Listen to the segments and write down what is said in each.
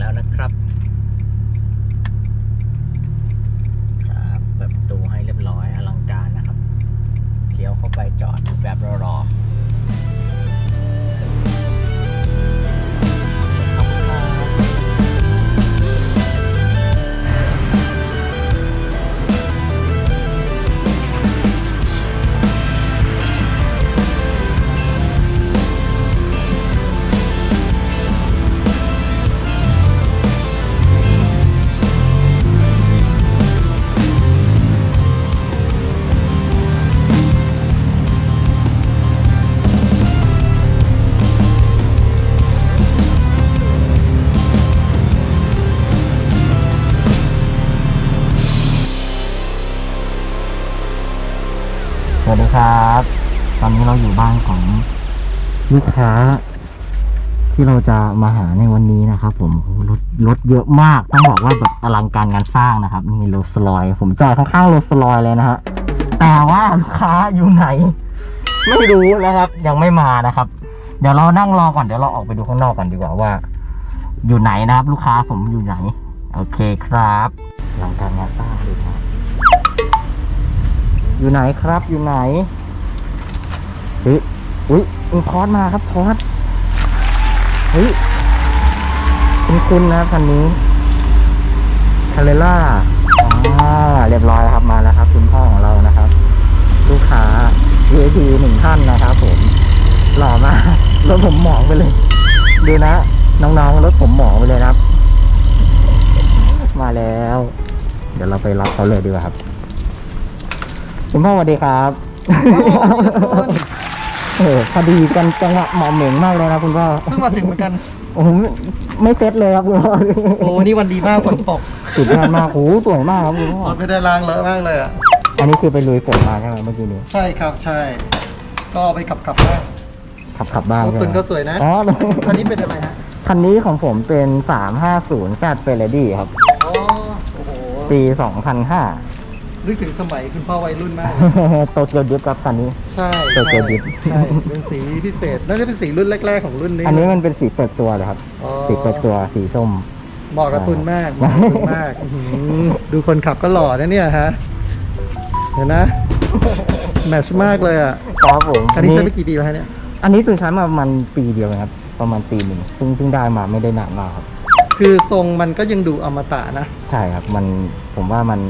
แล้วนะครับ ครับ ตอนนี้เราอยู่บ้านของลูกค้า ที่เราจะมาหาในวันนี้นะครับ ผมรถรถเยอะมากต้องบอกว่าแบบอลังการงานสร้างนะครับ นี่โรลสลอย ผมจอดข้างๆโรลสลอยเลยนะฮะแต่ว่าลูกค้าอยู่ไหน ไม่รู้นะครับ ยังไม่มานะครับ เดี๋ยวเรานั่งรอก่อนเดี๋ยวเราออกไปดูข้างนอกกันดีกว่าว่า อยู่ไหนนะครับ ลูกค้าผมอยู่ไหน โอเคครับอลังการงานสร้างดูนะ อยู่ไหนครับอยู่ไหนเฮ้ยอุ้ยมีพอดมาครับพอดเฮ้ยคุณคุณนะครับคันนี้คาเรล่าอ่าเรียบร้อยครับมาแล้วครับ คุณพ่อของเรานะครับลูกค้า VIP หนึ่งท่านนะครับผมหล่อมากรถผมหมองไปเลยดูนะ น้องๆรถผมหมองไปเลยครับ มาแล้ว เดี๋ยวเราไปรับเขาเลยดีกว่าครับ คุณพ่อสวัสดีครับโอ้โหพอดีกันจังหวะเหมาะเหม่งมากเลยนะคุณพ่อเพิ่งมาถึงเหมือนกันโอ้โหไม่ไม่เซ็ตเลยครับคุณพ่อโอ้วันนี้วันดีมากฝนตกสุดยอดมากโอ้โหสวยมากครับคุณพ่อรถไม่ได้ล้างเลอะมากเลยอะอันนี้คือไปลุยฝนมาใช่ไหมเมื่อกี้นี้ใช่ครับใช่ ก็เอาไปขับขับบ้างขับขับบ้างรถใช่ไหมตุนก็สวยนะอ๋อคันนี้เป็นอะไรฮะคันนี้ของผมเป็น350แซดเฟรดี้ครับอ๋อโอ้โหปี 2005 นึกถึงสมัยคุณพ่อวัยรุ่นมาก โตเกียวดิฟครับคันนี้ ใช่เปิดตัวดิบใช่เป็นสีพิเศษน่าจะเป็นสีรุ่นแรก ๆของรุ่นนี้ อันนี้มันเป็นสีเปิดตัวเลยครับ อ๋อ สีเปิดตัวสีส้ม เหมาะกับตุนมากเหมาะกับตุนมากอื้อหือดูคนขับก็หล่อนะเนี่ยฮะเห็นนะแมทช์มากเลยอะครับผมอันนี้ใช้ไปกี่ปีแล้วฮะเนี่ยอันนี้คือใช้มาประมาณปีเดียวเองครับ ประมาณปีหนึ่งเพิ่งเพิ่งได้มาไม่ได้นานมากครับ คือทรงมันก็ยังดูอมตะนะ ใช่ครับ มันผมว่ามัน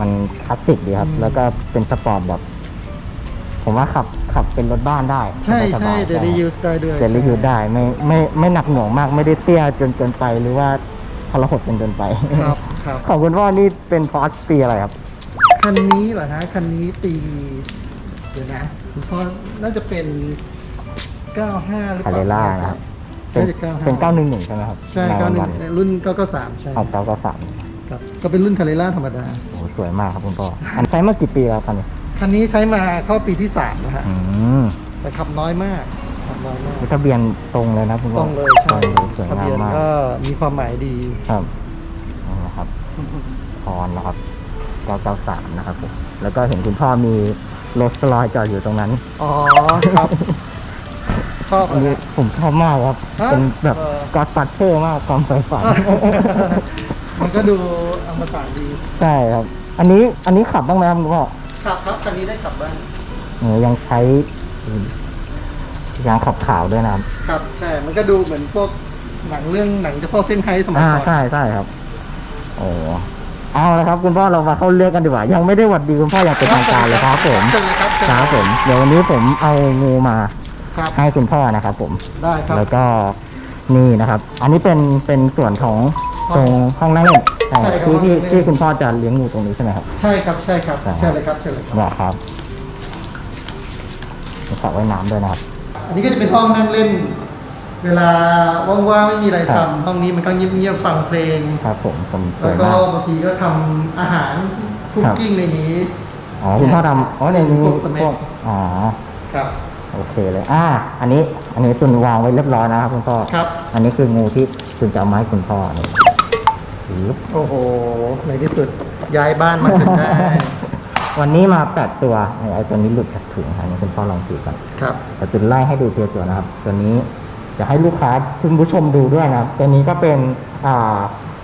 มันคลาสสิกดีครับอืมแล้วก็เป็นสปอร์ตแบบ ผมว่าขับขับเป็นรถบ้านได้ใช่สบาใช่ยๆเดลี่ยูสได้ด้วยเดลี่ยูได้ไม่ไม่ไม่หนักหน่วงมากไม่ได้เตี้ยจนเกินไปหรือว่าทรหดจนเกินไปครับครับ ของคุณพ่อนี่เป็นพอร์ชปีอะไรครับ คันนี้เหรอฮะคันนี้ปี เดี๋ยวนะคุณพ่อน่าจะเป็น 95 หรือเปคาล่าเรล่าไม่แน่ใจนะครับ เป็นน่าจะ95เป็นเก้าหนึ่งหนึ่งใช่ไหมครับใช่นายวัน91รุ่น993ใช่เอาเก้าเก้าสาม ครับก็เป็นรุ่นคาเรล่าธรรมดา โอ้โหสวยมากครับคุณพ่ออันใช้มากี่ปีแล้วคันนี้คันนี้ใช้มาเข้าปีที่3แล้วฮะอืมแต่ขับน้อยมากขับน้อยมากทะเบียนตรงเลยนะคุณพ่ตอรงเลยตรใช่งเลยสวยทะงาเบีมยนมากก็มีความหมายดี ครับนี่นะครับพรนะครับ993นะครับผมแล้วก็เห็นคุณพ่อมีโรสลอยจอดอยู่ตรงนั้น อ๋อครับชอบอันเลนี้ยผมชอบมากครับ ฮะเป็นแบบเออ กอดปัดเท่มากความใฝ่ฝัน มันก็ดูอมตะดีใช่ครับ อันนี้อันนี้ขับบ้างไหมครับคุณพ่อขับครับคันนี้ได้ขับบ้างเออยังใช้ยางขับขาวด้วยนะครับครับใช่มันก็ดูเหมือนพวกหนังเรื่องหนังเฉพาะเส้นไทยสมัยอ่าก่อนใช่ใช่ครับโอ้เอาละครับ คุณพ่อเรามาเข้าเรื่องกันดีกว่า ยังไม่ได้หวัดดีคุณพ่ออย่างเป็นทางการเลยครับผมเชิญเลยครับเชิญครับผมเดี๋ยววันนี้ผมเอางูมาครับให้คุณพ่อนะครับผม ได้ครับแล้วก็นี่นะครับ อันนี้เป็นเป็นส่วนของห้ ตอรงงห้องนั่งเล่นใช่ใช่ครับที่ที่ห้องนั่งเล่น ที่คุณพ่อจะเลี้ยงงูตรงนี้ใช่ไหมครับ ใช่ครับใช่ครับครับเชิญเลยครับเชิญเลยครับ นะครับมีสระว่ายน้ำด้วยนะครับ อันนี้ก็จะเป็นห้องนั่งเล่น เวลาว่างๆไม่มีอะไรครัทำบ ห้องนี้มันก็เงียบๆฟังเพลง ครับผมผมสแล้ววยก็มาก บางทีก็ทำอาหารคุกกิ้งในนี้ อ๋อคุณพ่อทำอ๋อในนี้พวกสแน็คพวกอ๋อครับ โอเคเลย อ่า อันนี้ อันนี้ตุนวางไว้เรียบร้อยนะครับคุณพ่อครับ อันนี้คืองูที่ตุนจะเอามาให้คุณพ่อนี่ถือ โอ้โห ในที่สุดย้ายบ้านมาจนได้ วันนี้มาแปดตัวไอ้ตัวนี้หลุดจากถุงอันนี้คุณพ่อลองถือก่อนครับ แต่ตุนไล่ให้ดูทีละตัวนะครับ ตัวนี้จะให้ลูกค้าคุณผู้ชมดูด้วยนะครับ ตัวนี้ก็เป็นอ่า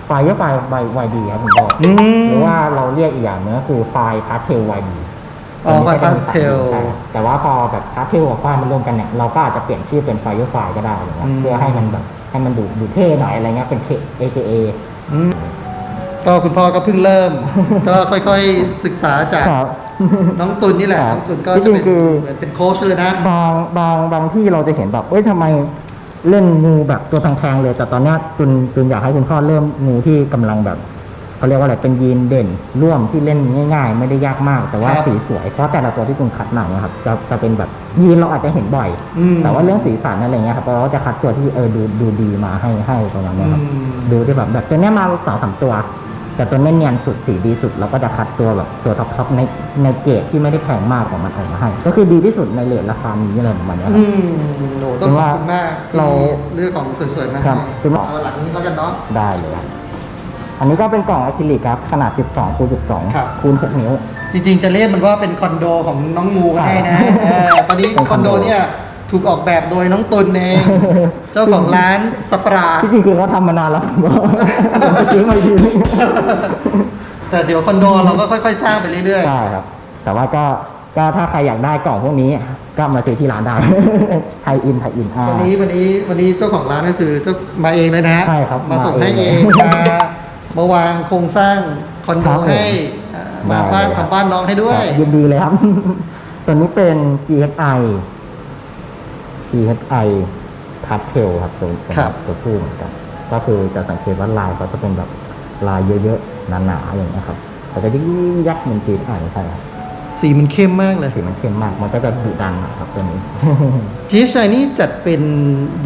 ไฟล์ไฟล์ไวไวดีครับคุณพ่อออืมหรือว่าเราเรียกอีกอย่างหนึงก็คือไฟล์พาสเทลไวดีอ๋อไฟล์ Pastel แต่ว่าพอแบบพาสเทลกับไฟล์มันรวมกันเนี่ยเราก็อาจจะเปลี่ยนชื่อเป็นไฟล์ไฟล์ก็ได้อะไรเงี้ยอืม เพื่อให้มันแบบให้มันดูดูเท่หน่อยอะไรเงี้ยเป็น AKA อืม ก็คุณพ่อก็เพิ่งเริ่ม ก็ค่อยๆศึกษาจากครับ น้องตุนนี่แหละครับน้องตุนก็จริจะงๆเป็นคือ เหมือนเป็นโค้ชเลยนะ บางบางบางที่เราจะเห็นแบบเอ้ยทำไมเล่นงูแบบตัวแพงๆเลย แต่ตอนเนี้ยตุนตุนอยากให้คุณพ่อเริ่มงูที่กำลังแบบ เขาเรียกว่าอะไรเป็นยีนเด่นร่วมที่เล่นง่าย ๆ ไม่ได้ยากมาก แต่ว่าครับสีสวยเพราะแต่ละตัวที่ตุนคัดมาเนี่ยครับจะจะเป็นแบบยีนเราอาจจะเห็นบ่อย อืม แต่ว่าเรื่องสีสันอะไรเงี้ยครับเราก็จะคัดตัวที่เออดูดูดีมาให้ให้ประมาณเนี้ยครับอืมดูที่แบบแบบตัวเนี้ยมาสองสามตัว แต่ตัวเนี้ยเนียนสุดสีดีสุดเราก็จะคัดตัวแบบตัวท็อปๆในในเกรดที่ไม่ได้แพงมากของมันออกมาให้ ก็คือดีที่สุดในเลทราคานี้อะไรประมาณเนี้ยคอืรับมโหต้องขอบคุณมากที่เราเลือกของสวยๆมาครัให้บคือว่าเอาหลังนี้แล้วกันเนาะ ได้เลยครับ อันนี้ก็เป็นกล่องอะคริลิกครับขนาด 12คูณครับ 12คูณ6นิ้ว จริงๆจะเรียกมันว่าเป็นคอนโดของน้องงูก็ได้นะใช่เออตอนนี้เป็นคคออนนโด โดเนี่ยถูกออกแบบโดยน้องตุนเอง เจ้าของร้านสปรา ที่จริงคือเขาทำมานานแล้วผมจะซื้อมาอีกทีนึงแต่เดี๋ยวคอนโดเราก็ค่อยๆ สร้างไปเรื่อยใช่ครับ แต่ว่าก็ก็ถ้าใครอยากได้กล่องพวกนี้ ก็มาซื้อที่ร้านได้ ไทยอินไทยอินอ่า ๆ วันนี้วันนี้วันนี้เจ้าของร้านก็คือเจ้ามาเองเลยนะใช่ครับมาส่งมาให้เอเองงมา มาวางโครงสร้างคอนโดครับผมให้อ่ามาได้บ้านเลยครับ ทำบ้านน้องให้ด้วย ครับยินดีเลยครับ ตัวนี้เป็น GHI GHI p a s t e l ครับตัวตัวครับ ตัวผู้เหมือนกันก็คือจะสังเกตว่าลายเขาจะเป็นแบบลายเยอะๆหนาๆอย่างเงี้ยครับแต่จะยิ่งยักษ์เหมือน GHI ใช่ครับ สีมันเข้มมากเลยสีมันเข้มมาก มันก็จะดุดันนะครับตัวนี้ จีชายนี่จัดเป็น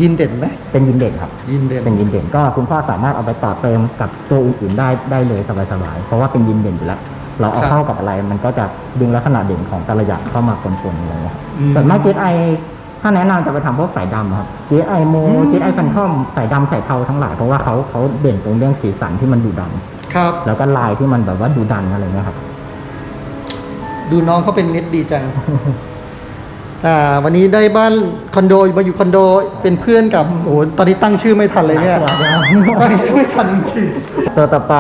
ยินเด่นไหมเป็นยินเด่นครับ ยินเด่นเป็นยินเด่นก็คุณพ่อสามารถเอาไปต่อเติมกับตัวอื่นๆได้ได้เลยสบายๆเพราะว่าเป็นยินเด่นอยู่แล้ว เราเอาครับเข้ากับอะไร มันก็จะดึงลักษณะเด่นของแต่ละอย่างเข้ามาปนๆอะไรเงี้ยอืมส่วนมากเจไอถ้าแนะนำจะไปทำพวกสายดำครับเจไอโมอืมเจไอฟันทอมสายดำสายเทาทั้งหลายเพราะว่าเขาเขาเด่นตรงเรื่องสีสันที่มันดุดันครับ แล้วก็ลายที่มันแบบว่าดุดันอะไรเงี้ยครับ ดูน้องเขาเป็นเม็ดดีจัง อ่า วันนี้ได้บ้านคอนโดมาอยู่คอนโดเป็นเพื่อนกับโอ้โหตอนนี้ตั้งชื่อไม่ทันเลยเนี่ยตั้งชื่อไม่ทันจริงตัวต่อไป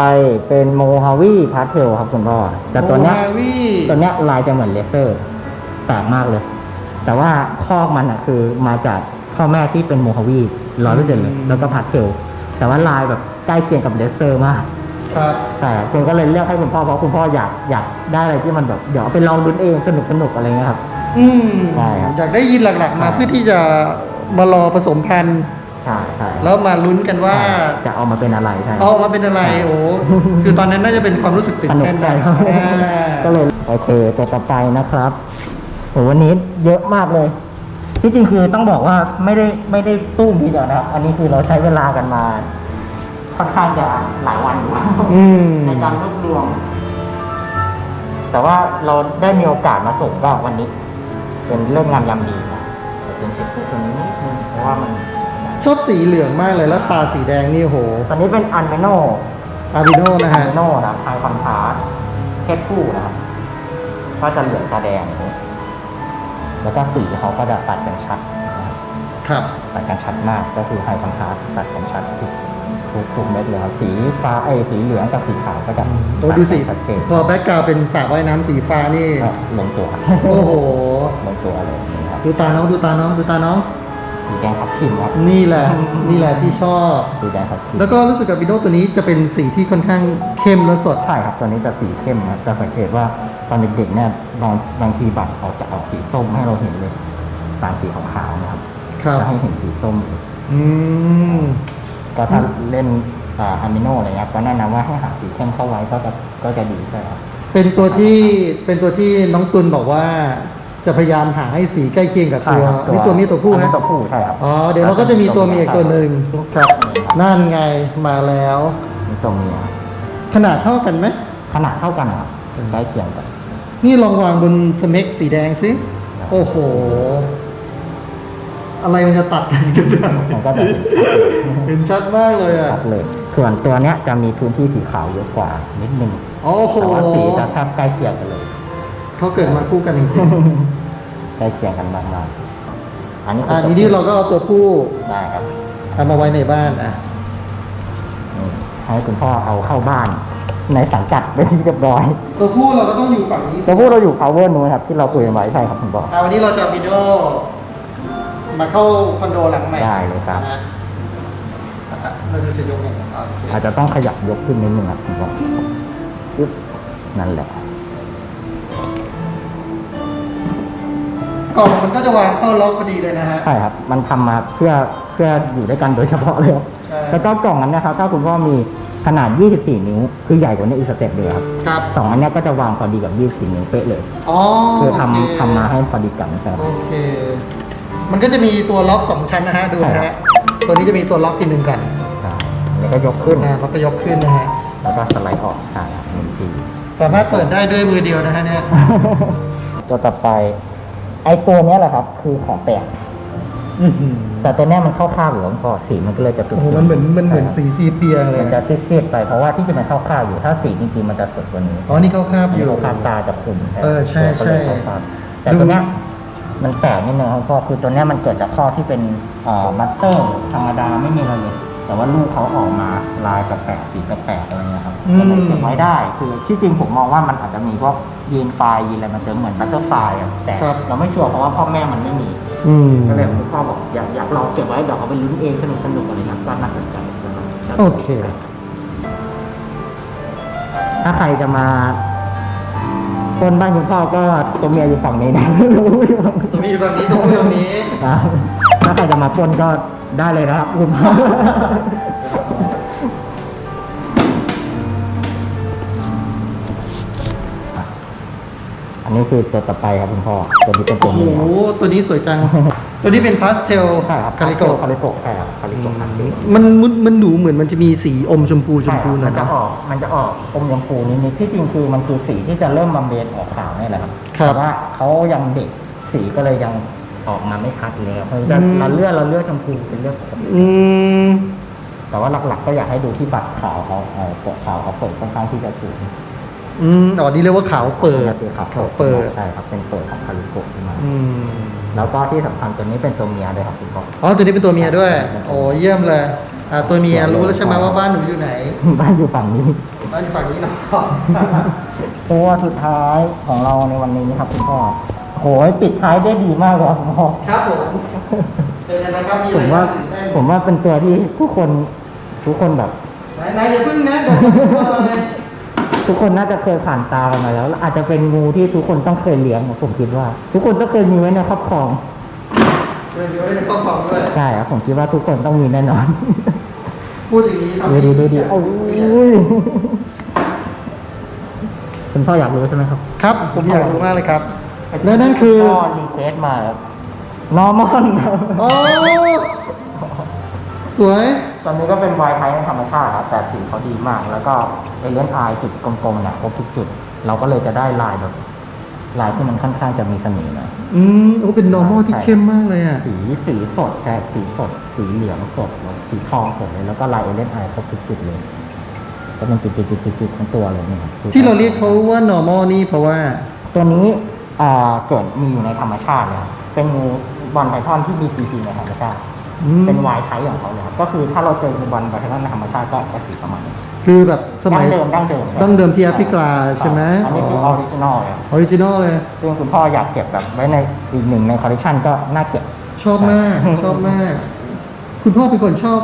เป็นโมฮาวีพาสเทลครับคุณพ่อๆแต่ตัวเนี้ยโมฮาวิตัวเนี้ยลายจะเหมือนเลเซอร์แปลกมากเลย แต่ว่าคอกมันอะคือมาจากพ่อแม่ที่เป็นโมฮาวีร้อยเปอร์เซ็นต์เลยแล้วก็พาสเทลแต่ว่าลายแบบใกล้เคียงกับเลเซอร์มาก ครับ แต่คุณก็เลยเลือกให้คุณพ่อเพราะคุณพ่ออยากอยากได้อะไรที่มันแบบเดี๋ยวเอาไปลองดุนเองสนุกสนุกอะไรเงี้ยครับ อืมใช่ครับ อยากได้ยินหลักๆมาใช่เพื่อที่จะมารอผสมพันธุ์ใช่ใช่แล้วมาลุ้นกันว่าจะเอามาเป็นอะไรใช่เอามาเป็นอะไรโอ้คือตอนนั้นน่าจะเป็นความรู้สึกตื่สนนุกเต้นใจนะครับอ่าก็เลยโอเคตัวต่อไปนะครับโหวันนี้เยอะมากเลยที่จริงคือต้องบอกว่าไม่ได้ไม่ได้ตุ้มทีเดียวนะครับ อันนี้คือเราใช้เวลากันมา ค่อนข้างจะหลายวันอยู่อืมในการรวบรวม แต่ว่าเราได้มีโอกาสมาส่งก็วันนี้ เป็นเรื่องงามยามดีนะแต่เป็นเช็คคู่ตัวนี้นิดนึงเพราะว่ามัน ชอบสีเหลืองมากเลยแล้วตาสีแดงนี่โหตอนนี้เป็นอันเมโนอาริโนนะอันฮะเมโนนะครับไฮคอนทราสต์เพศผู้นะครับก็จะเหลืองตาแดงอย่างนี้แล้วก็สีเขาก็จะตัดกันชัดนะครับ ครับ ตัดกันชัดมากก็คือไฮคอนทราสต์ตัดกันชัดทุก ทุกทุกเม็ดเลยครับสีฟ้าไอ้สีเหลืองกับสีขาวก็จะโอ้ดูสิตักันชัดเจนพอแบ็กกราวเป็นสระว่ายน้ำสีฟ้านี่ก็ลงตัวโอ้โหลงตัวเลยนะครับดูตาน้องดูตาน้องดูตาน้องสีแดงทับทิมครับนี่แหละนี่แหละที่ชอบสีแดงทับทิมแล้วก็รู้สึกกับวิโนตัวนี้จะเป็นสีที่ค่อนข้างเข้มและสดใช่ครับตัวนี้จะสีเข้มครับจะสังเกตว่าตอนเด็กๆเนี่ยบางบางทีบัตรออกจะออกสีส้มให้เราเห็นเลยตามสีขาวๆนะครับครับจะให้เห็นสีส้มอืม ก็ถ้าเล่นอ่าอะมิโนอะไรเงี้ยก็แนะนำว่าให้หาสีเข้มเข้าไว้ก็จะก็จะดีใช่ครับเป็นตัวที่เป็นตัวที่น้องตุลบอกว่าจะพยายามหาให้สีใกล้เคียงกับตัวครับนี่ตัวนี้ตัวผู้อันฮะนี้ตัวผู้ใช่ครับอ๋อเดี๋ยวเราก็จะมีตัวเมียอีกตัวหนึ่งครับนั่นไงมาแล้วมีตัวเมียขนาดเท่ากันไหมขนาดเท่ากันครับใกล้เคียงกันนี่ลองวางบนสเม็กสีแดงสิโอ้โห อะไรมันจะตัดกันกันได้มันก็จะเห็นชัดเลยเห็นชัดมากเลยอะชัดเลย ส่วนตัวเนี้ยจะมีพื้นที่สีขาวเยอะกว่านิดนึงโอ้โหแต่ว่าสีจะแทบใกล้เคียงกันเลยเขาเกิดมาคู่กันจริงใกล้เคียงกันมากอันนี้คือันตัวนี้เราก็เอาตัวผู้ได้ครับเอามาไว้ในบ้านอะนี่ให้คุณพ่อเอาเข้าบ้านในสังกัดเป็นที่เรียบร้อย ตัวผู้เราก็ต้องอยู่ฝั่งนี้สิตัวพูดเราอยู่ power นู้นครับที่เราคุยกันไว้ใช่ครับคุณพ่ออะวันนี้เราจะเอาวิดีโอ มาเข้าคอนโดหลังใหม่ได้เลยครับ นะฮะอะเราจะยกยังไงครับโอเคอาจจะต้องขยับยกขึ้นนิดนึงครับคุณพ่อปึ๊บนั่นแหละ กล่องมันก็จะวางเข้าล็อกพอดีเลยนะฮะ ใช่ครับ มันทำมาเพื่อเพื่ออยู่ด้วยกันโดยเฉพาะเลยครับใช่ แล้วก็กล่องนั้นนะครับ ถ้าคุณพ่อมีขนาด 24 นิ้ว คือใหญ่กว่านี้อีกสเต็ปเดียวครับครับ สองอันเนี้ยก็จะวางพอดีกับ 24 นิ้วเป๊ะเลย อ๋อคือโเคทำทำมาให้พอดีกันครับ โอเค มันก็จะมีตัวล็อกสองชั้นนะฮะดูนะใช่ครัฮะบตัวนี้จะมีตัวล็อกทีหนึ่งกันใช่แล้วก็ยกขึ้นอ่าแล้วก็ยกขึ้นนะฮะแล้วก็สไลด์ออกใช่ครับหนึ่งทีสามารถเปิดได้ด้วยมือเดียวนะฮะเนี่ยตัวต่อไป ไอ้ตัวเนี้ยแหละครับ คือของแปลกแต่ตัวเนี้ยมันเข้าข้าวอยู่แล้วพอสีมันก็เลยจะตุ่โอ้โหมันเหมือนมันเหมือนสีซีเปียเลยมันจะซีดๆไปเพราะว่าที่จะมันเข้าข้าวอยู่ถ้าสีจริงๆมันจะสดกว่านี้อ๋อนี่เขาคาบอันอนี้ยู่เขาข้ามตาจะคุมเออใช่ตัวก็เลยใช่เข้าข้ามแต่ตัวเนี้ย มันแปลกนิดนึงครับพ่อคือตัวเนี้ยมันเกิดจากข้อที่เป็นเอ่อมัตเตอร์ธรรมดาไม่มีอะไรเลย แต่ว่าลูกเขาออกมาลายแปลกๆสีแปลกๆอะไรเงี้ยครับก็เลยเก็บไว้ได้คือที่จริงผมมองว่ามันอาจจะมีพวกยีนไฟล์ยีนอะไรมันจะเหมือนบัตเตอร์ไฟล์อะแต่เราไม่ชัวร์เพราะว่าพ่อแม่มันไม่มีอืมก็เลยคุณพ่อบอกอยากอยากลองเก็บไว้เดี๋ยวเอาไปลุ้นเองสนุกสนุกอะไรครับก็น่าสนใจนะครับโอเค ถ้าใครจะมา ปล้นบ้านคุณพ่อก็ตัวเมียอยู่ฝั่งนี้นะตัวนี้อยู่แบบนี้ตัวผู้อยู่ตรงนี้ ครับถ้าใครจะมาปล้นก็ได้เลยนะครับคุณพ่อ นนี้คือตัวต่อไปครับคุณพ่อ ตัวนี้เป็นตัโอ้วโหเมียตัวนี้สวยจัง ตัวนี้เป็นพาสเทลใช่ครับคาริโกคาริโกใช่ครับคาริโกคาริโกมันมันมันดูเหมือนมันจะมีสีอมชมพูชมพูหน่มัอยนจะนะ ออกมันจะออกอมชมพูนิดๆที่จริงคือมันคือสีที่จะเริ่มมาเบนออกขาวนี่แหละครับครับแต่ว่าเขายังเด็กสีก็เลยยังออกมาไม่ชัดเลยครับเขาจะอืม เราเลือดเราเลือดชมพูเป็นเลือดปกติอืมแต่ว่าหลักๆก็อยากให้ดูที่บัตรขาวเขาเออปกขาวเขาเปิดค่อนข้างที่จะสูง อืมอ๋อนี่เรียกว่าขาวเปิดคือขาวขาวเปิดใช่ครับเป็นเปิดของคาริโกขึ้นมาอืมแล้วก็ที่สำคัญตัวนี้เป็นตัวเมียด้วยครับคุณพ่อ อ๋อตัวนี้เป็นตัวเมียด้วย โอ้เยี่ยมเลยอ่าตัวเมียรู้แล้วใช่ไหมว่าบ้านหนูอยู่ไหน บ้านอยู่ฝั่งนี้ บ้านอยู่ฝั่งนี้เนาะ ตัวสุดท้ายของเราในวันนี้ครับคุณพ่อโหยปิดท้ายได้ดีมากเลยครับคุณพ่อ ครับผมเป็นยังไงครับมีอะผไรมว่าตื่นเต้นผมว่าเป็นตัวที่ทุกคนทุกคนแบบ ไหนไหนอย่าเพิ่งนะเดี๋ยวผมเอาเลย ทุกคนน่าจะเคยผ่านตากันมาแล้วแล้ว อาจจะเป็นงูที่ทุกคนต้องเคยเลี้ยงผมคิดว่า ทุกคนต้องเคยมีไว้ในครอบครองเดี๋ยวไว้ในกล้องของด้วยใช่ครับผมคิดว่าทุกคนต้องมีแน่นอน พูดอย่างนี้ทำดูให้ดีดูดีอยากโอ้รู้ยคุณพ่ออยากรู้ใช่ไหมครับ ครับผมอยากรู้มากเลยครับแล้วนั่นคือพ่อรีเควสมาครับนอร์มอนโอ้ สวย ตอนนี้ก็เป็นวายไทยธรรมชาติครับแต่สีเขาดีมาก แล้วก็เอเลนไอจุดกลมๆเนี่ยครบทุกจุด เราก็เลยจะได้ลายแบบลายที่มันค่อนข้างจะมีเสน่ห์หน่อยอืมโอ้เป็น normal ที่เข้มมากเลยอะ สีสีสดแทบสีสด สีเหลืองสดแล้วสีทองสดเลยแล้วก็ลายเอเลนไอครบทุกจุดเลยก็เป็นจุดๆๆๆทั้งตัวเลยนี่ครับที่เราเรียกเขาว่า normal นี่เพราะว่า ตัวนี้อ่าเกิดมีอยู่ในธรรมชาติเลยครับเป็นงูบอลไพทอนที่มีจริงๆในธรรมชาติ อืม เป็นวายไทยของเขาเลยครับก็คือถ้าเราเจองูบอลไพทอนในธรรมชาติก็จะสีประมาณนี้คือแบบสมัย ดั้งเดิมดั้งเดิมดั้งเดิมที่แอฟริกาใช่ไหมอันนี้คือออ๋ออริจินอลเลยครับออริจินอลเลย ซึ่งคุณพ่ออยากเก็บแบบไว้ในอีกหนึ่งในคอลเลคชันก็น่าเก็บ ชอบมาก ชอบมาก คุณพ่อเป็นคนชอบ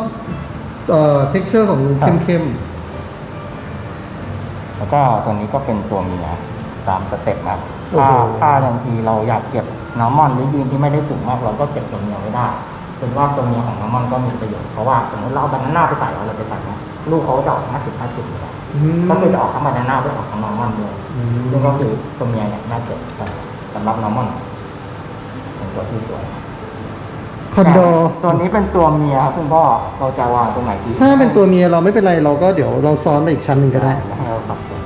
เอ่อ texture ของครับเข้มแล้วก็ตัวนี้ก็เป็นตัวเมียตามสเต็ปครับโอ้ถ้าโหถ้าบางทีเราอยากเก็บนอร์มอนหรือยีนที่ไม่ได้สูงมากเราก็เก็บตัวเมียไว้ได้ เป็นว่าตัวเมียของนอร์มอนก็มีประโยชน์เพราะว่าสมมติเราเอาบานาน่าไปใส่เอาอะไรไปใส่นะลูกเขาจะออกห้าสิบห้าสิบเลยๆอืมก็คือจะออกทั้งบานาน่าด้วยออกทั้งนอร์มอนด้วยอืมซึ่งก็คือตัวเมียเนี่ยน่าเก็บสำหรับนอร์มอนเป็นตัวที่สวยคอนโดตัวนี้เป็นตัวเมียครับคุณพ่อเราจะวางตรงไหนดีถ้าเป็นตัวเมียเราไม่เป็นไรเราก็เดี๋ยวเราซ้อนไปอีกชั้นหนึ่งก็ได้ให้เราสับสน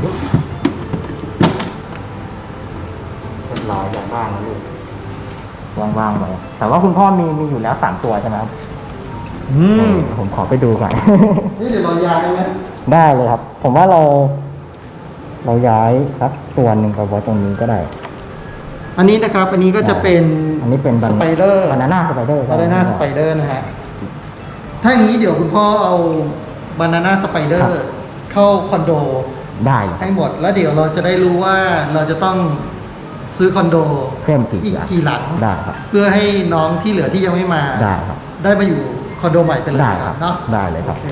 เรียบร้อยอย่างบ้างนะลูก ว่างๆเลยแต่ว่าคุณพ่อมีมีอยู่แล้วสามตัวใช่ไหมครับอืมผมขอไปดูก่อน นี่เดี๋ยวเราย้ายได้ไหมได้เลยครับ ผมว่าเรา เราย้ายสักตัวหนึ่งกับไว้ตรงนี้ก็ได้ อันนี้นะครับ อันนี้ก็จะเป็นอันนี้เป็นสไปเดอร์บานาน่าสไปเดอร์บานาน่าสไปเดอร์นะฮะถ้าอย่างนี้เดี๋ยวคุณพ่อเอาบานาน่าสไปเดอร์เข้าคอนโดได้เลยให้หมดแล้วเดี๋ยวเราจะได้รู้ว่าเราจะต้อง ซื้อคอนโดเพิ่มกี่อีกหลังกี่หลังได้ครับ เพื่อให้น้องที่เหลือที่ยังไม่มาได้ครับ ได้มาอยู่คอนโดใหม่ไปเลยได้ครับเนาะได้เลยครับโอ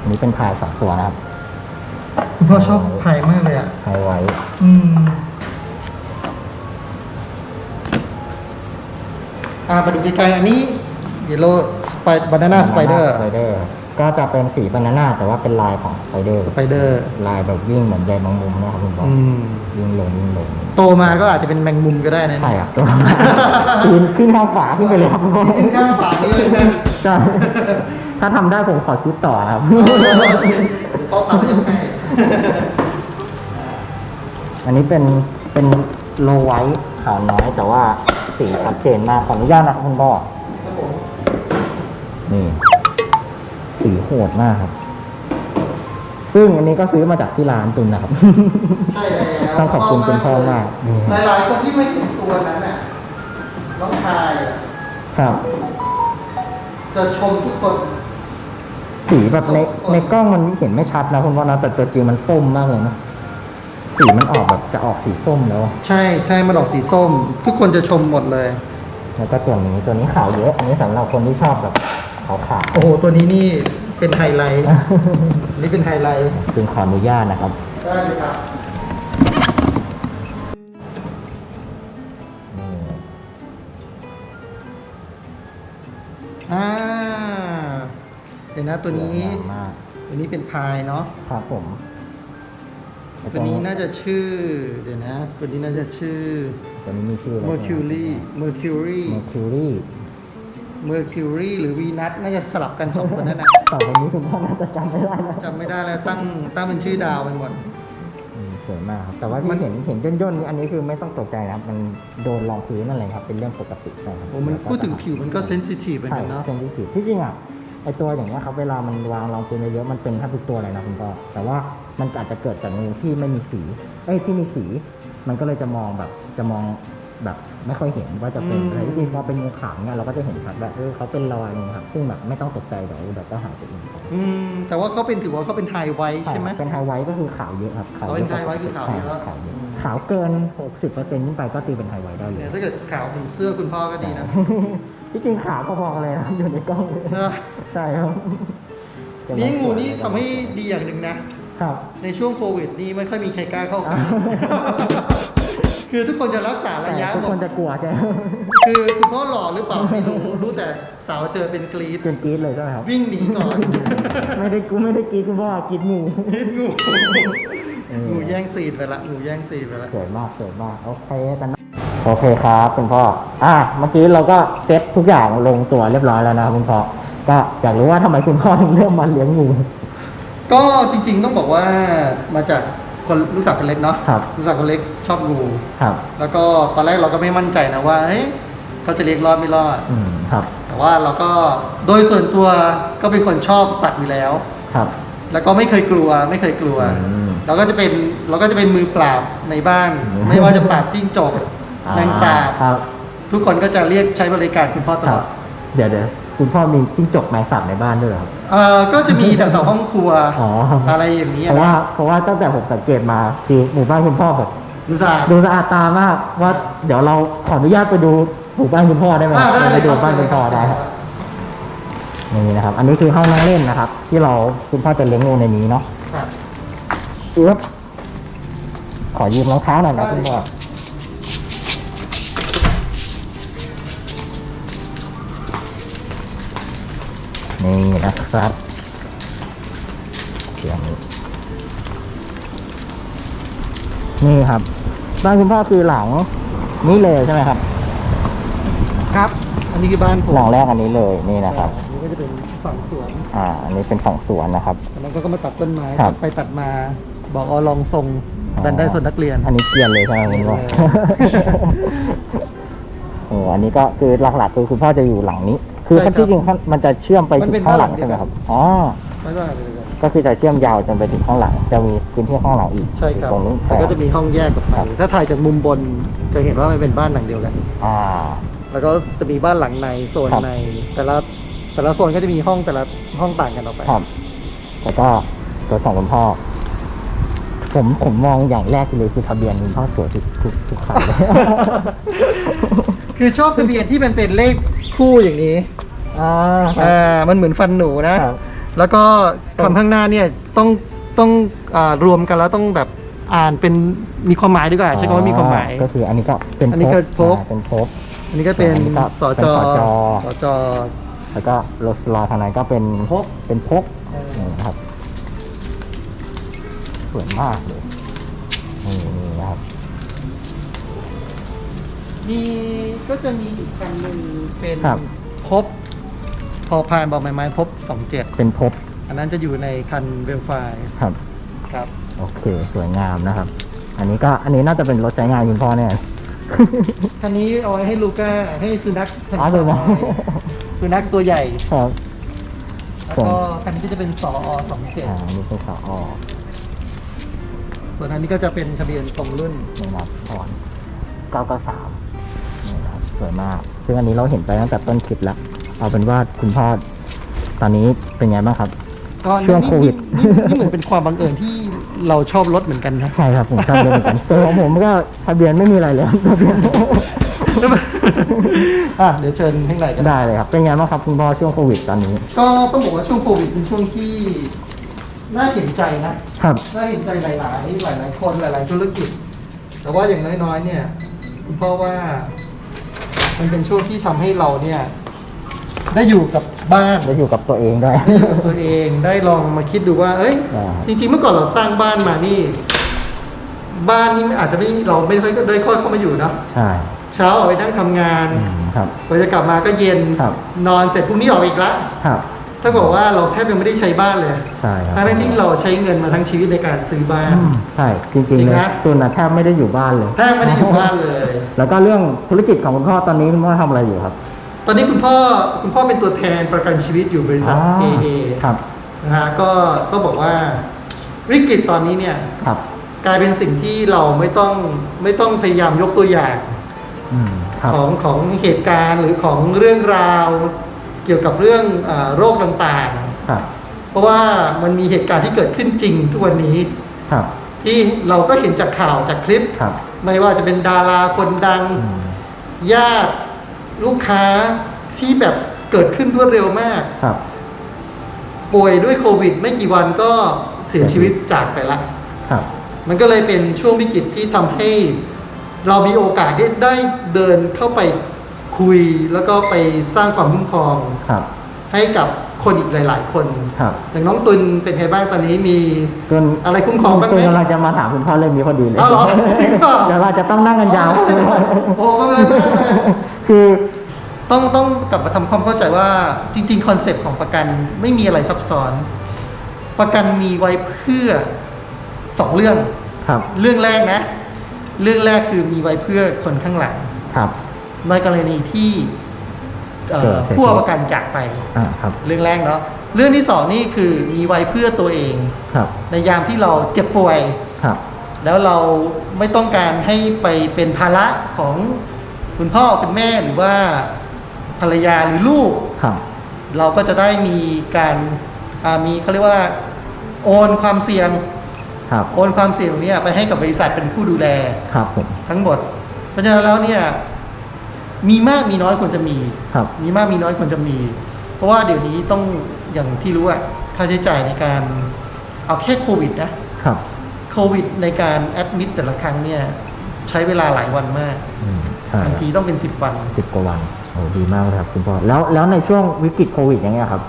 อันนี้เป็นพายสองตัวนะครับคุณพ่อชอบไทยมากเลยอะพายไว้ อืมอ่ามาดูใกล้ๆอันนี้เยลโล่สไปบานาน่าสไปเดอร์สไปเดอร์ ก็จะเป็นสีบานาน่าแต่ว่าเป็นลายของสไปเดอร์สไปเดอร์ลายแบบวิ่งเหมือนใยแมงมุมนะครับคุณบอลอืมวิ่งลงวิ่งลงโตมาก็อาจจะเป็นแมงมุมก็ได้นะใช่ครับขึ้นขึ้นข้างฝาขึ้นไปเลยครับคุณบอลขึ้นข้างฝานี้เลยนะใช่ถ้าทำได้ผมขอคิดต่อครับเขาทำยังไงอันนี้เป็นเป็นโลไวท์ขาวน้อยแต่ว่าสีชัดเจนมากขออนุญาตนะครับคุณพ่อครับผมนี่ สีโหดมากครับ ซึ่งอันนี้ก็ซื้อมาจากที่ร้านตุนนะครับ ใช่แล้วต้องขอบคุณคุณพ่อมากหลายๆคนที่ไม่เห็นตัวนั้นน่ะน้องชายอะครับ จะชมทุกคนสีแบบในในกล้องมันเห็นไม่ชัดนะคุณพ่อนะแต่ตัวจริงมันส้มมากเลยนะสีมันออกแบบจะออกสีส้มแล้ว ใช่ใช่มันออกสีส้ม ทุกคนจะชมหมดเลย แล้วก็ตัวนี้ตัวนี้ขาวเยอะอันนี้สำหรับคนที่ชอบแบบขาวขาวโอ้โห ตัวนี้นี่เป็นไฮไลท์ นี่เป็นไฮไลท์ จึงขออนุญาตนะครับ ได้เลยครับนี่อ่าเดี๋ยวนะตัวนี้ สวยงามมากตัวนี้เป็นพายเนาะ ครับผมตัวนี้น่าจะชื่อ เดี๋ยวนะ ตัวนี้น่าจะชื่อ ตัวนี้มีชื่ออะไร Mercury Mercury Mercury Mercury หรือ Venus น่าจะสลับกันสองตัวนั้นนะต่อไปนี้คุณพ่อน่าจะจำไม่ได้แล้วจำไม่ได้แล้วตั้งตั้งเป็นชื่อดาวไปหมดอืมสวยมากครับ แต่ว่ามัที่นเห็นเห็นย่นๆนี่อันนี้คือไม่ต้องตกใจนะครับ มันโดนรองพื้นนั่นแหละครับ เป็นเรื่องปกติใช่ครับโอ้มันพูดถึงผิวมันก็เซนซิทีฟเหมือนใช่กันครับเนาะเป็นที่ผิวที่จริงอะไอตัวอย่างเงี้ยครับเวลามันวางรองพื้นเยอะๆมันเป็นแทบทุกตัวเลยนะคุณพ่อแต่ว่ามันอาจจะเกิดจากงูที่ไม่มีสีเอ้ยที่มีสี มันก็เลยจะมองแบบจะมอง แบบไม่ค่อยเห็นว่าจะเป็นอะไรที่จริงพอเป็นงูขาวเนี่ยเราก็จะเห็นชัดว่าเออเขาเป็นรอยนี่ครับซึ่งแบบไม่ต้องตกใจเดี๋ยวเดี๋ยวก็หายไปเองอืมแต่ว่าเขาเป็นถือว่าเขาเป็นไฮไวท์ใช่ไหมครับเป็นไฮไวท์ก็คือขาวเยอะครับอ๋อเป็นไฮไวท์คือขาวเยอะใช่ขาวเยอะขาวเกิน 60%ขึ้นไปก็ตีเป็นไฮไวท์ได้เลเนี่ยยถ้าเกิดขาวเหมือนเสื้อคุณพ่อก็ดีนะที่จริงขาวพอๆกันเลยนะอยู่ในกล้องเลยนะใช่ครับนี่งูนี่ทำให้ดีอย่างหนึ่งนะครับ ในช่วงโควิดนี่ไม่ค่อยมีใครกล้าเข้าใกล้ คือทุกคนจะรักษาแต่ระยะทุกหมคนดจะกลัวใช่ไหมคือคุณพ่อหล่อหรือเปล่าไม่รู้รู้แต่สาวเจอเป็นกรีดเกินกรี๊ดเลยใช่ไหมครับ วิ่งหนีก่อน ไม่ได้กูไม่ได้กรี๊ดคุณพ่อกรี๊ดงูพิษงูเอองูแย่งซีนไปละงูแย่งซีนไปละสวยมากสวยมากโอเคกันนะโอเคครับคุณพ่ออะเมื่อกี้เราก็เซ็ตทุกอย่างลงตัวเรียบร้อยแล้วนะครับคุณพ่อก็อยากรู้ว่าทำไมคุณพ่อถึงเลือกมาเลี้ยงงูก็จริงๆต้องบอกว่ามาจาก คนลูกสาวคนเล็กเนาะครับ ลูกสาวคนเล็กชอบงูครับแล้วก็ตอนแรกเราก็ไม่มั่นใจนะว่าเฮ้ยเขาจะเลี้ยงรอดไม่รอด อืมครับแต่ว่าเราก็โดยส่วนตัวก็เป็นคนชอบสัตว์อยู่แล้ว ครับ แล้วก็ไม่เคยกลัวไม่เคยกลัว อืมเราก็จะเป็นเราก็จะเป็นมือปราบในบ้าน อืม ไม่ว่าจะปราบจิ้งจกแมงสาบครับทุกคนก็จะเรียกใช้บริการคุณพ่อตคลรัอบดเดี๋ยวเดี๋ยว คุณพ่อมีจิ้งจกแมงสาบในบ้านด้วยเหรอครับ เอ่อก็จะมีแถวๆห้องครัวอ๋ออ อะไรอย่างนี้เพราะว่านะเพราะว่าตั้งแต่ผมสังเกตมาคือหมู่บ้านคุณพ่อแบบดูสะอาด ดูสะอาดตามากว่าเดี๋ยวเราขออนุญาตไปดูหมู่บ้านคุณพ่อได้ไหมอ่าได้เราเลไปยดูครับบ้านคุณพ่อได้ครับนี่นะครับ อันนี้คือห้องนั่งเล่นนะครับ ที่เราคุณพ่อจะเลี้ยงงูในนี้เนาะครับ เอื้อขอยืมรองเท้าหน่อยนะคุณพ่อ นี่นะครับเสียงนี้นี่ครับบ้านคุณพ่อคือหลังนี้เลยใช่ไหมครับ ครับ อันนี้คือบ้านผมหลังแรกอันนี้เลยนี่นะครับอันนี้ก็จะเป็นฝั่งสวน อ่า อันนี้เป็นฝั่งสวนนะครับแล้วก็มาตัดต้นไม้ครับ ตัดไปตัดมา บอกเอาลองทรงอ๋อดันได้ส่วนนักเรียน อันนี้เกรียนเลยใช่ไหมคุณพ่อ เออ โอ้อันนี้ก็คือหลักๆคือคุณพ่อจะอยู่หลังนี้ คือใช่ครับที่จริงมันจะเชื่อมไปมันเป็นข้างหลังบ้านหลังเดีใช่ยวไหมกันครับอ๋อไม่ว่าเลยครับก็คือจะเชื่อมยาวจนไปถึงข้างหลัง จะมีพื้นที่ข้างหลังอีกใช่ครับตรงนี้แล้วก็จะมีห้องแยกกับไปถ้าถ่ายจากมุมบนจะเห็นว่ามันเป็นบ้านหลังเดียวกันอ่า แล้วก็จะมีบ้านหลังในโซนครับใน แต่ละแต่ละโซนก็จะมีห้องแต่ละห้องต่างกันออกไปครับแล้วก็ตัวของคุณพ่อผมผมมองอย่างแรกเลยคือทะเบียนคุณพ่อสวยทุกทุกทุกคันเลยคือชอบทะเบียนที่มันเป็นเลขคู่อย่างนี้ อ่าอ่ามันเหมือนฟันหนูนะ ครับแล้วก็คำข้างหน้าเนี่ยต้องต้องอารวมกันแล้วต้องแบบอ่านเป็นมีความหมายดีกว่าใช้คำว่ามีความหมาย ก็คืออันนี้ก็เป็นอันนี้ก็พบ อ่าเป็นพบ อันนี้ก็เป็นอันนี้ก็สเป็นจสจ สจแล้วก็รถสลอทางนั้นก็เป็นพก เป็นพกเออ นี่นะครับสวยมากเลยนี่นี่นะครับ มีก็จะมีอีกคันหนึ่งเป็นครับ พบพ อพานบอกไม้ไม้พบสองเจ็ดเป็นพบอันนั้นจะอยู่ในคันเวลไฟครับ ครับ โอเค สวยงามนะครับ อันนี้ก็อันนี้น่าจะเป็นรถใช้งานคุณพ่อแน่คันนี้เอาไว้ให้ลูก้าให้สุนัขพันอ๋อธุ์สุนัขน้อยสุนัขตัวใหญ่ครับแล้วก็คันนี้ก็จะเป็นสอสองเจ็ดอ่าอันนี่เป็นสออส่วนอันนี้ก็จะเป็นทะเบียนตรงรุ่นนี่นะครับถอน993นี่นะครับสวยมาก ซึ่งอันนี้เราเห็นไปตั้งแต่ต้นคลิปแล้ว เอาเป็นว่าคุณพ่อตอนนี้เป็นไงบ้างครับ ก็ช่วงโควิดนี่นี่นี่เหมือนเป็นความบังเอิญที่เราชอบรถเหมือนกันนะ ใช่ครับผมชอบเยอะเหมือนกันตัวของผมก็ทะเบียนไม่มีอะไรเลยครับทะเบียนอะเดี๋ยวเชิญข้างในกัน ได้เลยครับ เป็นไงบ้างครับคุณพ่อช่วงโควิดตอนนี้ก็ต้องบอกว่าช่วงโควิดเป็นช่วงที่น่าเห็นใจนะ ครับ น่าเห็นใจหลาย ๆ หลาย ๆ คนหลาย ๆ ธุรกิจ แต่ว่าอย่างน้อย ๆ เนี่ยคุณพ่อว่า มันเป็นช่วงที่ทำให้เราเนี่ย ได้อยู่กับบ้าน ได้อยู่กับตัวเองด้วย ได้อยู่กับตัวเองได้ลองมาคิดดูว่า เอ้ย อ่า จริง ๆ เมื่อก่อนเราสร้างบ้านมานี่ บ้านนี่อาจจะไม่เราไม่ค่อยได้ค่อยเข้ามาอยู่เนอะใช่เช้าออกไปนั่งทำงานอืมครับ พอจะกลับมาก็เย็นครับ นอนเสร็จพรุ่งนี้ออกอีกละครับถ้าบอกว่าเราแทบยังไม่ได้ใช้บ้านเลยใช่ครับทั้งๆที่เราใช้เงินมาทั้งชีวิตในการซื้อบ้าน อืมใช่จริงจริๆงเลยนะตุนนะแทบไม่ได้อยู่บ้านเลยแทบไม่ได้อยู่บ้านเลย แล้วก็เรื่องธุรกิจของคุณพ่อตอนนี้คุณพ่อทำอะไรอยู่ครับ ตอนนี้คุณพ่อคุณพ่อเป็นตัวแทนประกันชีวิตอยู่บริษัทอ่า AA ครับนะฮะก็ก็บอกว่าวิกฤตตอนนี้เนี่ยครับ กลายเป็นสิ่งที่เราไม่ต้องไม่ต้องพยายามยกตัวอย่างอืมครับของของเหตุการณ์หรือของเรื่องราว เกี่ยวกับเรื่องอาโรคต่างครับๆ เพราะว่ามันมีเหตุการณ์ที่เกิดขึ้นจริงทุกวันนี้ ครับที่เราก็เห็นจากข่าวจากคลิป ครับไม่ว่าจะเป็นดาราคนดัง อืม ญาติ ลูกค้าที่แบบเกิดขึ้นรวดเร็วมาก ครับ ป่วยด้วยโควิด ไม่กี่วันก็เสียชีวิตจากไปละ ครับ มันก็เลยเป็นช่วงวิกฤตที่ทำให้เรามีโอกาสได้ได้เดินเข้าไปคุยแล้วก็ไปสร้างความคุ้มครอง ครับ ให้กับคนอีกหลาย ๆ คนครับ อย่างน้องตุลเป็นไงบ้างตอนนี้มีตุนอะไรคุ้มครองบ้างไหมตุนกำลังจะมาถามคุณพ่อเรื่องนี้พอดีเลยอ้าวเหรอจริงเปล่าเดี๋ยวเราจะต้องนั่งกันยาว โอ้บังเอิญมากเลย คือต้องต้องกลับมาทำความเข้าใจว่าจริง ๆ คอนเซปต์ของประกันไม่มีอะไรซับซ้อน ประกันมีไว้เพื่อสองเรื่อง ครับ เรื่องแรกนะ เรื่องแรกคือมีไว้เพื่อคนข้างหลัง ครับ ในกรณีที่เอ่อเกิดเหตุ ผู้เอาประกันจากไป อ่าครับ เรื่องแรกเนาะเรื่องที่สองนี่คือมีไว้เพื่อตัวเอง ครับ ในยามที่เราเจ็บป่วย ครับ แล้วเราไม่ต้องการให้ไปเป็นภาระของ คุณพ่อคุณแม่หรือว่าภรรยาหรือลูก ครับ เราก็จะได้มีการอ่ามีเขาเรียกว่าโอนความเสี่ยง ครับ โอนความเสี่ยงเนี่ยไปให้กับบริษัทเป็นผู้ดูแลครับผม ทั้งหมด เพราะฉะนั้นแล้วเนี่ย มีมากมีน้อยควรจะมี ครับ มีมากมีน้อยควรจะมี เพราะว่าเดี๋ยวนี้ต้องอย่างที่รู้อะค่าใช้จ่ายในการเอาแค่โควิดนะครับ โควิดในการแอดมิดแต่ละครั้งเนี่ย ใช้เวลาหลายวันมาก อืม ใช่ บางทีต้องเป็นสิบวัน สิบกว่าวันโอ้ดีมากเลยครับคุณพ่อแล้วแล้วในช่วงวิกฤตโควิดอย่างเงี้ยครับ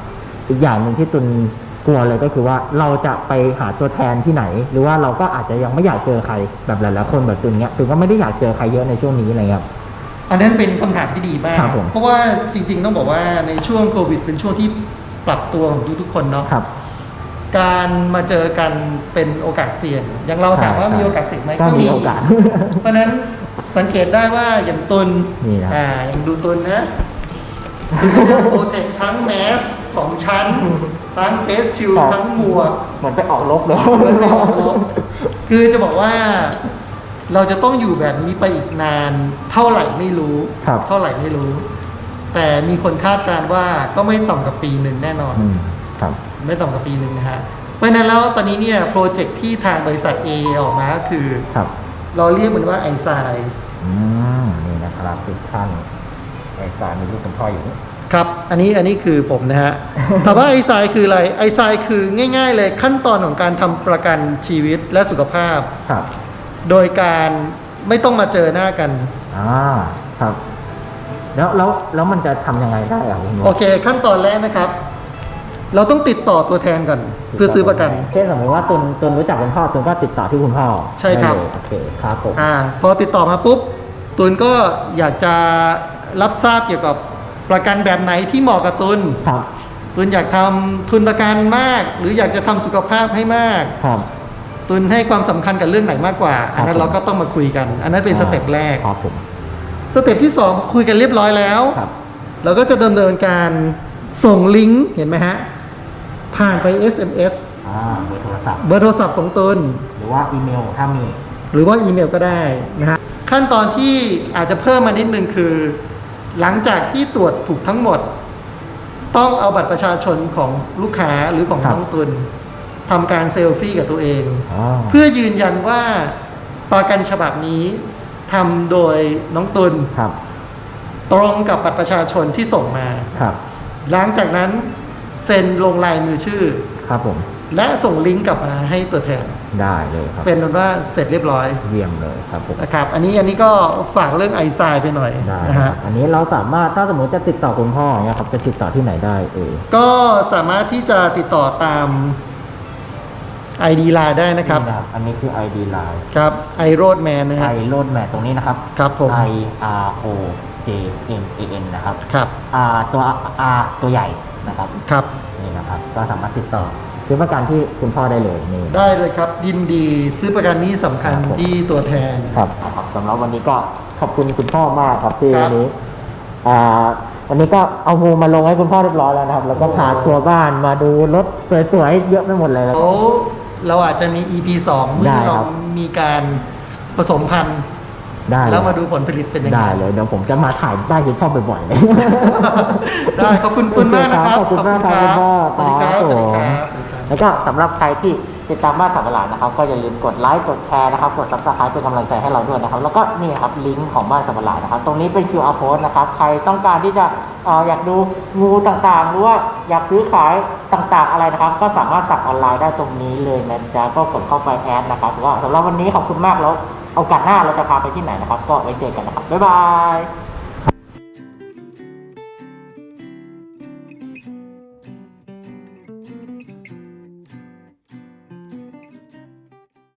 อีกอย่างหนึ่งที่ตุนกลัวเลยก็คือว่าเราจะไปหาตัวแทนที่ไหน หรือว่าเราก็อาจจะยังไม่อยากเจอใครแบบหลายๆคนแบบตุนเงี้ยตุนก็ไม่ได้อยากเจอใครเยอะในช่วงนี้อะไรเงี้ยครับ อันนั้นเป็นคำถามที่ดีมาก ครับผมเพราะว่าจริงๆ ต้องบอกว่าในช่วงโควิด เป็นช่วงที่ปรับตัวของทุกๆคนเนาะครับ การมาเจอกันเป็นโอกาสเสี่ยงอย่างเราถามว่าใช่มีโอกาสเสี่ยงไหมก็มีโอกาส เพราะฉะนั้น สังเกตได้ว่าอย่างตุนนี่นะ อ่าอย่างดูตุนนะตุนก็จะโปรเทคทั้งแมสสองชั้น ทั้งเฟสชิลครับทั้งหมวก เหมือนไปออกรบเลยคือจะบอกว่าเราจะต้องอยู่แบบนี้ไปอีกนาน เท่าไหร่ไม่รู้ ครับเท่าไหร่ไม่รู้ แต่มีคนคาดการณ์ว่าก็ไม่ต่ำกว่าปีหนึ่งแน่นอน อืมครับ ไม่ต่ำกว่าปีหนึ่งนะฮะ เพราะฉะนั้นแล้วตอนนี้เนี่ยโปรเจกต์ที่ทางบริษัท A ออกมาก็คือ ครับ เราเรียกมันว่าไอซายอืมนี่นะครับทุกท่านไอ้สารมีรูปคุณพ่ออยู่นี่ครับ อันนี้อันนี้คือผมนะฮะ ถามว่าไอซายคืออะไร ไอซายคือง่าย ๆ เลยขั้นตอนของการทำประกันชีวิตและสุขภาพ ครับโดยการไม่ต้องมาเจอหน้ากัน อ่าครับ แล้วแล้วแล้วมันจะทำยังไงได้อะคุณหมอโอเค ขั้นตอนแรกนะครับ เราต้องติดต่อตัวแทนก่อนเพื่อซื้อประกัน เช่นสมมติว่าตุนตุนรู้จักคุณพ่อตุนก็ติดต่อที่คุณพ่อใช่ครับ ได้เลยโอเคครับผม อ่าพอติดต่อมาปุ๊บตุนก็อยากจะรับทราบเกี่ยวกับประกันแบบไหนที่เหมาะกับตุนครับ ตุนอยากทำทุนประกันมาก หรืออยากจะทำสุขภาพให้มาก ครับ ตุนให้ความสำคัญกับเรื่องไหนมากกว่า อันนั้นครับ เราก็ต้องมาคุยกัน อันนั้นเป็นสเต็ปแรก ครับผม สเต็ปที่สองพอคุยกันเรียบร้อยแล้ว ครับ เราก็จะดำเนินการส่งลิงก์เห็นไหมฮะ ผ่านไป SMS อ่าเบอร์โทรศัพท์ เบอร์โทรศัพท์ของตุนหรือว่าอีเมลถ้ามี หรือว่าอีเมลก็ได้นะฮะขั้นตอนที่อาจจะเพิ่มมานิดนึงคือ หลังจากที่ตรวจถูกทั้งหมด ต้องเอาบัตรประชาชนของลูกค้าหรือของครับ น้องตุนทำการเซลฟี่กับตัวเองอ๋อเพื่อยืนยันว่าประกันฉบับนี้ทำโดยน้องตุนครับตรงกับบัตรประชาชนที่ส่งมา ครับ หลังจากนั้น เซ็นลงลายมือชื่อ ครับผม และส่งลิงก์กลับมาให้ตัวแทน ได้เลยครับ เป็นนั้นว่าเสร็จเรียบร้อยเยี่ยมเลยครับผม นะครับ อันนี้อันนี้ก็ฝากเรื่องไอซายไปหน่อยได้นะครัฮะ บอันนี้เราสามารถถ้าสมมติจะติดต่อคุณพ่ออย่างเงี้ยครับจะติดต่อที่ไหนได้เออ ก็สามารถที่จะติดต่อตาม ID Line ได้นะครับนี่อันนี้คือ ID Line ครับไอโรดแมนนะฮะ I Road Map ตรงนี้นะครับ ครับผม I R O J N A N นะครับครับ R ตัว R ตัวใหญ่ นะครับครับ นี่นะครับ ก็สามารถติดต่อซื้อประกันที่คุณพ่อได้เลยนี่ได้เลยครับยินดีซื้อประกันนี้สำคัญครับผมที่ตัวแทน ครับครับสำหรับวันนี้ก็ขอบคุณคุณพ่อมากครับที่ครับวันนี้อ่าวันนี้ก็เอามูมาลงให้คุณพ่อเรียบร้อยแล้วนะครับ แล้วก็พาทัวร์บ้านมาดูรถสวยๆเยอะไปหมดเลยแล้วเขาเราอาจจะมี EP 2เมื่ได้อคเรารับมีการผสมพันธุ์ ได้แล้วเยมาดูผลผลิตเป็นยังไง ได้เลยเดี๋ยวผมจะมาถ่ายบ้านคุณพ่อบ่อยๆเลย ได้ขอบคุณตุนมากนะครับขอบคุณมากครับคุณพ่อสวัสดีครับครับสวัสดีคผมรับสวัสดีครับ แล้วก็สำหรับใครที่ติดตามบ้านสับหลาดนะครับ ก็อย่าลืมกดไลค์กดแชร์นะครับ กด subscribe เป็นกำลังใจให้เราด้วยนะครับ แล้วก็นี่ครับลิงก์ของบ้านสับหลาดนะครับ ตรงนี้เป็น QR code นะครับ ใครต้องการที่จะเอ่ออยากดูงูต่างๆ หรือว่าอยากซื้อขายต่างๆอะไรนะครับ ก็สามารถสั่งออนไลน์ได้ตรงนี้เลยนะจ๊ะก็กดเข้าไปแอดนะครับก็สำหรับวันนี้ขอบคุณมากแล้ว โอกาสหน้าเราจะพาไปที่ไหนนะครับ ก็ไว้เจอกันนะครับบ๊ายบาย